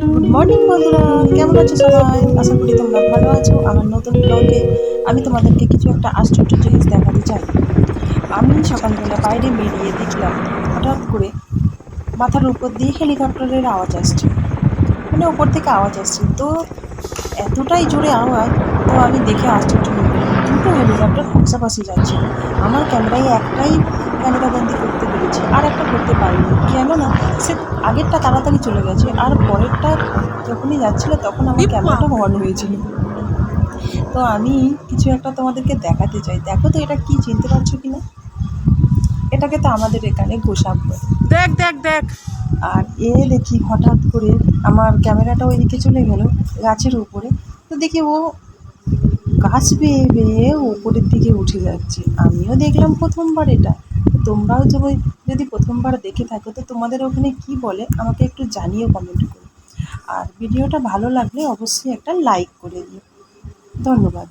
Good morning বন্ধুরা। কেমন আছো সবাই? আশা করি তোমরা ভালো আছো। আমার নতুন ব্লগে আমি তোমাদেরকে কিছু একটা আশ্চর্য জিনিস দেখাতে চাই। আমি সকালবেলা বাইরে বেরিয়ে দেখলাম, হঠাৎ করে মাথার উপর দিয়ে হেলিকপ্টারের আওয়াজ আসছে। মানে ওপর থেকে আওয়াজ আসছে। তো এতটাই জোরে আওয়াজ, তো আমি দেখে আশ্চর্য দুটো হেলিকপ্টার পাশাপাশি যাচ্ছে। আমার ক্যামেরায় একটাই ক্যামেরা বন্দি করতে একটা করতে পারিনি। কেননা সে আগেরটা তাড়াতাড়ি চলে গেছে আর পরেরটা যখনই যাচ্ছিল তখন আমার ক্যামেরাটা অন হয়েছিল। তো আমি কিছু একটা তোমাদেরকে দেখাতে চাই। দেখো তো এটা কি চিনতে পারছ কি না এটাকে তো আমাদের এখানে গোসাপ দেখ দেখ দেখ। আর এ দেখি হঠাৎ করে আমার ক্যামেরাটা ওইদিকে চলে গেল গাছের উপরে। তো দেখি ও গাছ বেয়ে বেয়ে ওপরের দিকে উঠে যাচ্ছে। আমিও দেখলাম প্রথমবার এটা। তোমরাও যদি যদি প্রথমবার দেখে থাকো, তো তোমাদের ওখানে কি বলে? আমাকে একটু জানিও কমেন্ট করো। আর ভিডিওটা ভালো লাগলে অবশ্যই একটা লাইক করে দিও। ধন্যবাদ।